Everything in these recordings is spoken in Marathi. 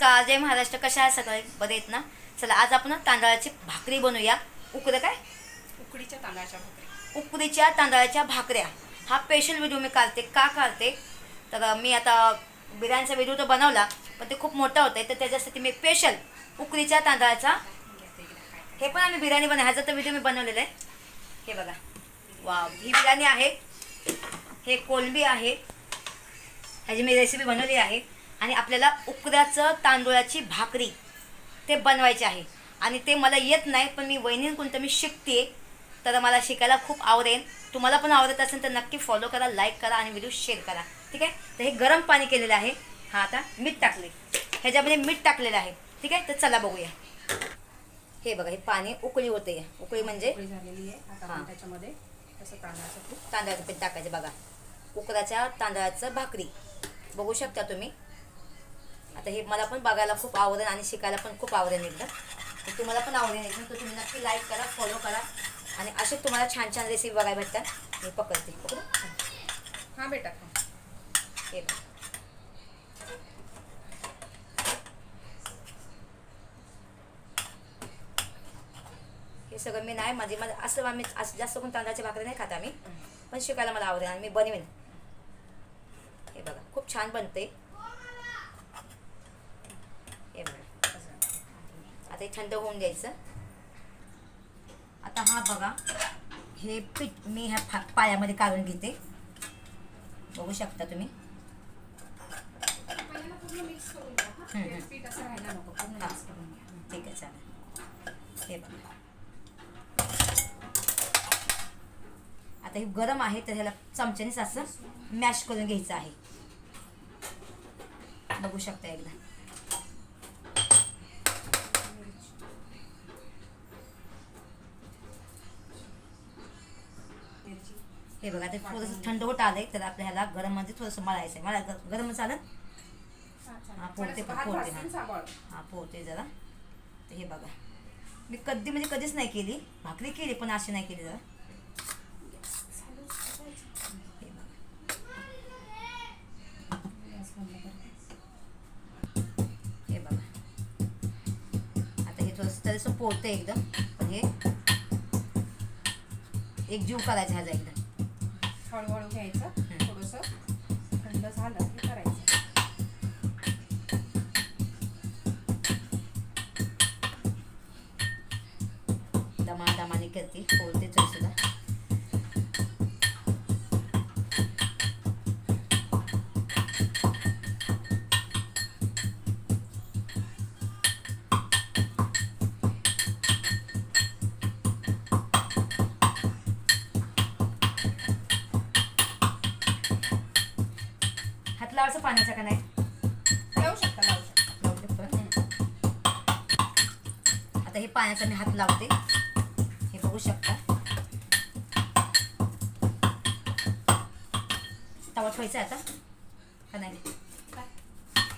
का? जय महाराष्ट्र कशा आहे सगळे? बरे आहेत ना? चला आज आपण तांदळाची भाकरी बनवूया. उकडं काय? उकडीच्या तांदळाच्या भाकरी. उकडीच्या तांदळाच्या भाकऱ्या. हा स्पेशल व्हिडिओ मी काढते. का काढते? तर मी आता बिर्याणीचा व्हिडिओ तर बनवला पण ते खूप मोठा होतं तर त्याच्यासाठी मी स्पेशल उकडीच्या तांदळाचा. हे पण आम्ही बिर्याणी बनव ह्याचा तर व्हिडिओ मी बनवलेला आहे. हे बघा. वा ही बिर्याणी आहे. हे कोलंबी आहे. ह्याची मी रेसिपी बनवली आहे. आणि आपल्याला उकड्याचं तांदूळाची भाकरी ते बनवायचे आहे. आणि ते मला येत नाही पण मी वहिनींकडून तर मी शिकते तर मला शिकायला खूप आवडेल. तुम्हाला पण आवडत असेल तर नक्की फॉलो करा लाईक करा आणि व्हिडिओ शेअर करा. ठीक आहे? तर हे गरम पाणी केलेलं आहे. हा आता मीठ टाकले ह्याच्यामध्ये मीठ टाकलेलं आहे. ठीक आहे? तर चला बघूया. हे बघा हे पाणी उकळी होते. उकळी म्हणजे? हां. त्याच्यामध्ये तांदळाचं पीठ टाकायचं बघा. उकडाच्या तांदळाचं भाकरी. बघू शकता तुम्ही? आता हे मला पण बघायला खूप आवडेल आणि शिकायला पण खूप आवडेल एकदम तर तुम्हाला पण आवडेल एकदम तर तुम्ही नक्की लाईक करा फॉलो करा. आणि असे तुम्हाला छान छान रेसिपी बघायला भेटतात. मी पकडते. पकडू? हां. बेटा हे. बघा. हे सगळं मी नाही माझे माझं असं आम्ही असं जास्त करून तांदळाच्या भाकरी नाही खात आम्ही. पण शिकायला मला आवडेल आणि मी बनवेन. हे बघा खूप छान बनते हे बघा आता हे थंड होऊन द्यायचं. आता हा बघा हे पीठ मी ह्या फा पायामध्ये काढून घेते. बघू शकता तुम्ही. ठीक आहे चालेल. हे बघा. आता हे गरम आहे तर ह्याला चमच्यानेच असं मॅश करून घ्यायचं आहे. बघू शकता एकदा. हे बघा ते थोडंसं थंड होत आलंय तर आपल्या ह्याला गरममध्ये थोडंसं मळायचं आहे मला गरम चालेल हां, पोळते, भाजून हां. पोहते जरा. तर हे बघा. मी कधी म्हणजे कधीच नाही केली. भाकरी केली पण अशी नाही केली जरा. हे बघा. आता हे थोडंसं तरीसं पोळतं एकदम. पण हे एक जीव करायचा ह्याचा एकदम. हळूहळू घ्यायचं. थोडंसं थंड झालं की करायचं. दमादमाने करते तरी सुद्धा. हात लावायचं पाण्याचा का नाही? लावू शकता लावू शकता. लावू शकतो. आता हे पाण्याचा मी हात लावते. हे बघू शकता. तवा ठेवायचा आता? का नाही?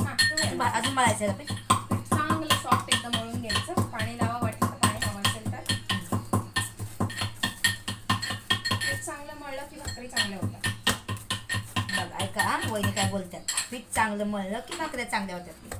हां, अजून मळायचं आहे चांगलं सॉफ्ट एकदम मळून घ्यायचं. पाणी लावा वाटलं तर पाणी हवं असेल तर. चांगलं मळलं की भाकरी चांगल्या होतात. बघ वहिनी काय बोलतात पीठ चांगलं मळलं की भाकऱ्या चांगल्या होत्यात?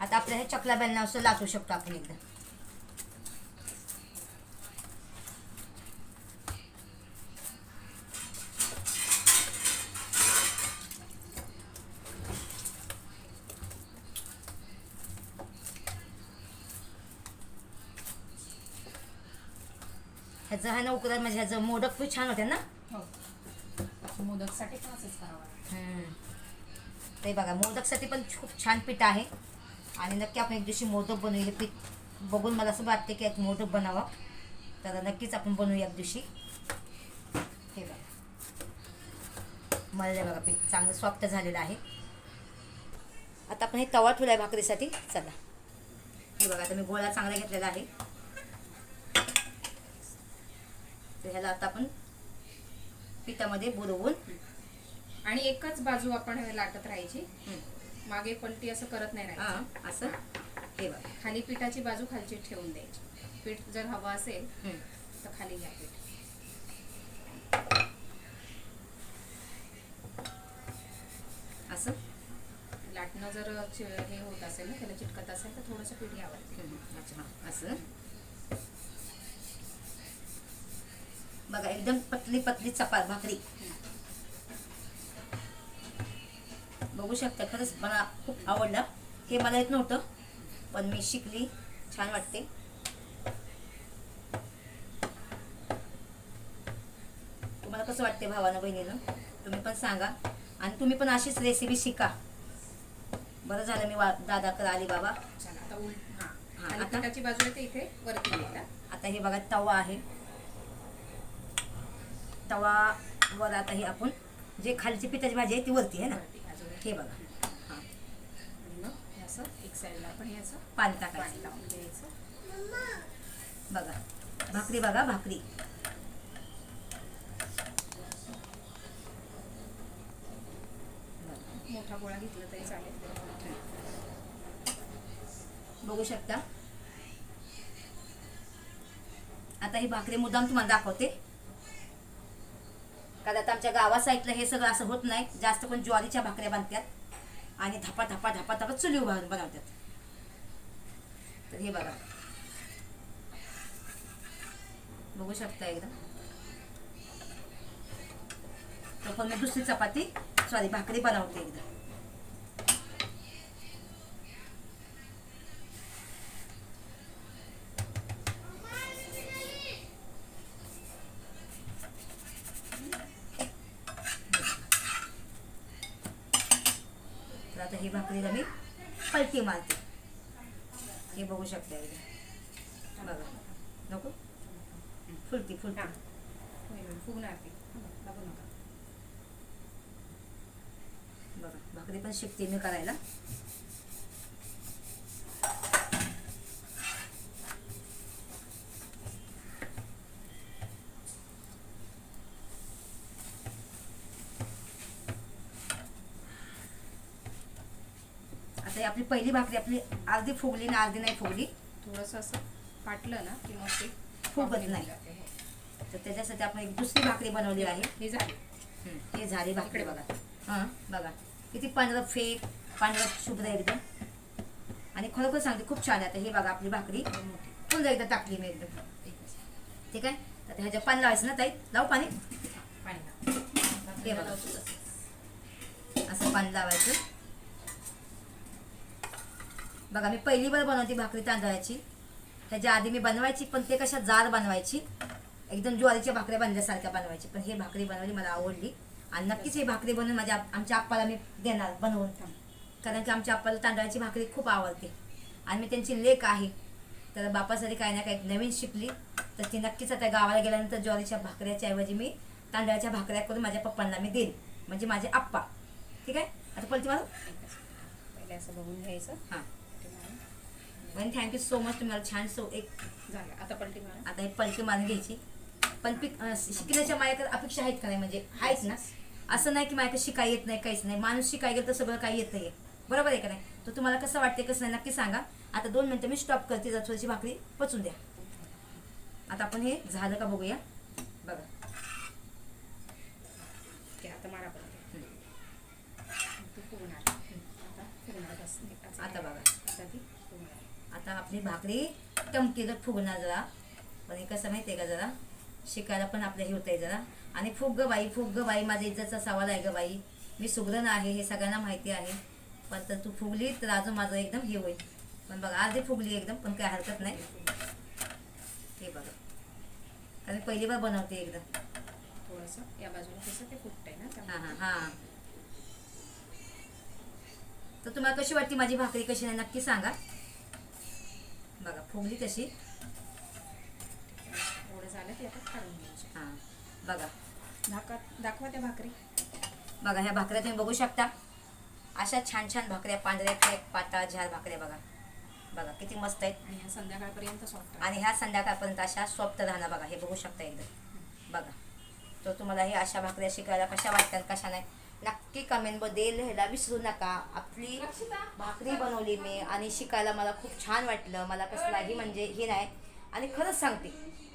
आता आपल्या हे चकला बेलना असं लाचू शकतो आपण एकदा. ह्याचं हा ना उकडत म्हणजे ह्याचं मोदक पण छान होते ना? हो. मोदकसाठी पण असंच करावं. ते बघा मोदकसाठी पण खूप छान पीठ आहे. आणि नक्की आपण एक दिवशी मोदक बनवूया पीठ बघून मला असं वाटते की एक मोदक बनावा. तर नक्कीच आपण बनवूया एक दिवशी. हे बघा. मळले बघा पीठ चांगलं सॉफ्ट झालेलं आहे. आता आपण हे तवा ठेवला आहे भाकरीसाठी. चला. हे बघा आता मी गोळा चांगला घेतलेला आहे. तर ह्याला आता आपण पिठामध्ये बुडवून आणि एकच बाजू आपण लाटत राहायची. मागे पलटी असं करत नाही राहायचं. असं. हे बघा. खाली पिठाची बाजू खालची ठेवून द्यायची. पीठ जर हवं असेल. तर खाली घ्या पीठ. असं? लाटणं जर हे होत असेल ना त्याला चिटकत असेल तर थोडंसं पीठ घ्यावं असं. बघा एकदम पतली पतली चपात भाकरी. बघू शकता खरंच मला खूप आवडलं. हे मला येत नव्हतं पण मी शिकली. छान वाटते. तुम्हाला कसं वाटते भावानं बहिणीनं? तुम्ही पण सांगा. आणि तुम्ही पण अशीच रेसिपी शिका. बरं झालं मी वा दादाकडे आली बाबा. आता उल हा, हां बाजू इथे वरती आता हे बघा तवा आहे. तवा वर आता हे आपण जे खालची पिठाची भाजी आहे ती वरती आहे ना? हे बघा. हां. हे असं एक साईडला आपण हे पाणी टाकायचं. लावून द्यायचं बघा. भाकरी बघा भाकरी. मोठा गोळा घेतला तरी चालेल. बघू शकता. आता ही भाकरी मुद्दाम तुम्हाला दाखवते. कारण आता आमच्या गावा साईडला हे सगळं असं होत नाही. जास्त पण ज्वारीच्या भाकऱ्या बांधतात आणि धपा धपा धपा धपा चुली उभारून बनवतात तर हे बघा. बघू शकता एकदम. तर पण मी दुसरी चपाती सॉरी भाकरी बनवते एकदम. ही भाकरीला मी पलटी मारते. हे बघू शकता बघा. नको? फुलती फुलती. बघा भाकरी पण शिकते मी करायला. आता आपली पहिली भाकरी आपली अर्धी फुगली ना अर्धी नाही फुगली. थोडंसं असं पाटलं ना की मग ते फुगत नाही. तर त्याच्यासाठी आपण एक दुसरी भाकरी बनवली आहे. हे झाली. हे झाली भाकरी बघा. हां बघा. किती पांढरं फेक पांढरं शुभ्र एकदम. आणि खरोखर सांगते खूप छान आहे आता हे बघा आपली भाकरी. पुन्हा एकदा टाकली मी एकदम. ठीक आहे? तर ह्याच्या पाणी लावायचं ना ताई? लावू पाणी? पाणी. हे बघा. असं पाणी लावायचं. बघा मी पहिली बार बनवते भाकरी तांदळाची. ह्याच्या आधी मी बनवायची पण ते कशा जाड बनवायची. एकदम ज्वारीच्या भाकऱ्या बनल्यासारख्या बनवायची. पण हे भाकरी बनवली मला आवडली. आणि नक्कीच ही भाकरी बनवून माझ्या आमच्या आप्पाला मी देणार बनवून. कारण की आमच्या आप्पाला तांदळाची भाकरी खूप आवडते. आणि मी त्यांची लेक आहे. तर बापासाठी काही ना काही नवीन शिकली. तर ती नक्कीच आता गावाला गेल्यानंतर ज्वारीच्या भाकऱ्याच्या ऐवजी मी तांदळाच्या भाकऱ्या करून माझ्या पप्पांना मी देईन. म्हणजे माझे आप्पा. ठीक आहे? आता एकच. पहिले असं बघून घ्यायचं. हां. आणि थँक्यू सो मच तुम्हाला छान सो एक झालं. आता पलटी मारा. आता एक पलटी मारून घ्यायची. पण पिक शिकण्याच्या माझ्याकडे अपेक्षा आहेत का नाही? म्हणजे आहेत ना. असं नाही की माझ्याकडे शिकाय येत नाही काहीच नाही. माणूस शिकाय गेलं तर सगळं काही येतं आहे बरोबर आहे का नाही? तर तुम्हाला कसं वाटते कसं नाही नक्की सांगा. आता दोन मिनटं मी स्टॉप करते. जर थोडीशी भाकरी पचून द्या. आता आपण हे झालं का बघूया. बघा. आता मारा आता बघा. आता आपली भाकरी टमकी जर फुगणार जरा पण हे कसं माहिती आहे का जरा? शिकायला पण आपल्या हे होत आहे जरा. आणि फुग ग बाई फुग ग बाई माझ्या इज्जतचा सवाल आहे ग बाई. मी सुग्रण आहे हे सगळ्यांना माहिती आहे. पण तर तू फुगली तर अजून माझं एकदम हे होईल. पण बघा अर्धी फुगली एकदम पण काही हरकत नाही. हे बघा. कारण पहिली बार बनवते एकदम थोडंसं. या बाजूला कसं ते ना हां हां हां. तर तुम्हाला कशी वाटते माझी भाकरी कशी नाही नक्की सांगा. बघा फुगली तशी एवढं झालं ते आता काढून घ्यायचे. हां बघा. दाखवा दाखवा त्या भाकरी. बघा ह्या भाकऱ्या तुम्ही बघू शकता. अशा छान छान भाकऱ्या पांढऱ्या फ्लेक पातळ झार भाकऱ्या बघा. बघा किती मस्त आहेत. आणि ह्या संध्याकाळपर्यंत सॉफ्ट आणि ह्या संध्याकाळपर्यंत अशा सॉफ्ट राहणार बघा हे बघू शकता एकदम. बघा. तर तुम्हाला हे अशा भाकऱ्या शिकायला कशा वाटतात कशा नाही नक्की कमेंटमध्ये लिहायला विसरू नका. आपली भाकरी बनवली मी आणि शिकायला मला खूप छान वाटलं. मला कसलाही म्हणजे हे नाही. आणि खरंच सांगते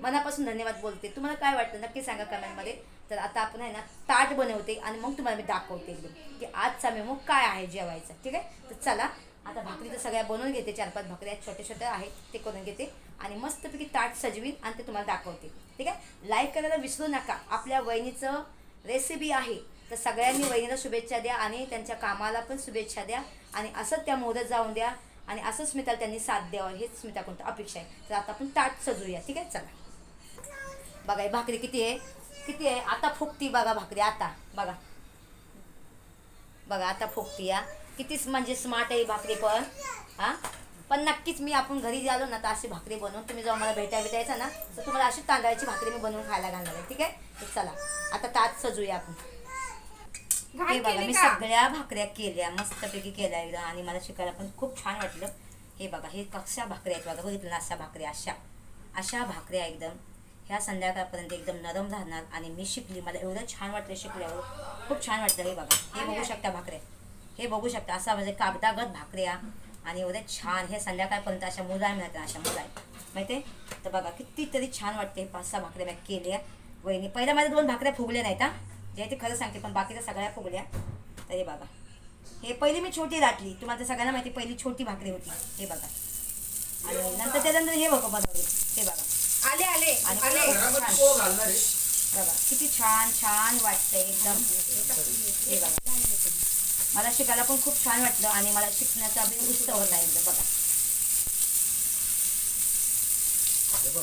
मनापासून धन्यवाद बोलते. तुम्हाला काय वाटतं? नक्की सांगा कमेंटमध्ये तर आता आपण आहे ना ताट बनवते आणि मग तुम्हाला मी दाखवते एकदम की आजचा मेमो काय आहे जेवायचा. ठीक आहे? तर चला आता भाकरी तर सगळ्या बनवून घेते. चार पाच भाकरी आहेत छोटे छोटे आहेत ते करून घेते आणि मस्तपैकी ताट सजवीन आणि ते तुम्हाला दाखवते. ठीक आहे? लाईक करायला विसरू नका. आपल्या वहिनीचं रेसिपी आहे. तर सगळ्यांनी वहिनीला शुभेच्छा द्या आणि त्यांच्या कामाला पण शुभेच्छा द्या. आणि असंच त्या मोदत जाऊन द्या. आणि असंच स्मिताला त्यांनी साथ द्यावं हेच स्मिताकडून अपेक्षा आहे. तर आता आपण ताट सजूया ठीक आहे? चला. बघा भाकरी किती आहे? किती आहे? आता फुकती बघा भाकरी आता. बघा. बघा आता फुकती या कितीच म्हणजे स्मार्ट आहे भाकरी पण. हां? पण नक्कीच मी आपण घरी जालो ना तर अशी भाकरी बनवून तुम्ही जेव्हा मला भेटायला भेटायचा ना तर तुम्हाला अशी तांदळाची भाकरी मी बनवून खायला घालणार आहे ठीक आहे? चला आता ताट सजूया आपण. हे बघा केली मी का? सगळ्या भाकऱ्या केल्या मस्तपैकी केल्या एकदा आणि मला शिकायला पण खूप छान वाटलं. हे बघा हे कशा भाकऱ्या आहेत बघा बघितलं ना अशा भाकऱ्या अशा. अशा भाकऱ्या एकदम. ह्या संध्याकाळपर्यंत एकदम नरम राहणार आणि मी शिकली मला एवढं छान वाटलं शिकल्यावर. खूप छान वाटलं हे बघा. हे बघू शकता भाकऱ्या. हे बघू शकता असा म्हणजे कागदागत भाकऱ्या आणि एवढे छान हे संध्याकाळपर्यंत अशा मुलाय मिळतात अशा मुलाय माहिती आहे तर बघा कितीतरी छान वाटते पाच सहा भाकऱ्या मी केल्या. वहिनी पहिल्या माझ्या दोन भाकऱ्या फुगल्या नाहीत हा. जे ते खरं सांगते पण बाकीच्या सगळ्या फुगल्या तर हे बघा. हे पहिली मी छोटी दाटली तुम्हाला तर सगळ्यांना माहिती पहिली छोटी भाकरी होती. हे बघा. आणि नंतर त्याच्यानंतर हे बघा बनवली. हे बघा. आले आले. आणि बघा. किती छान छान वाटतंय एकदम. हे बघा. मला शिकायला पण खूप छान वाटलं आणि मला शिकण्याचा अभिमान उत्सव होता एकदम. बघा. हे बघ.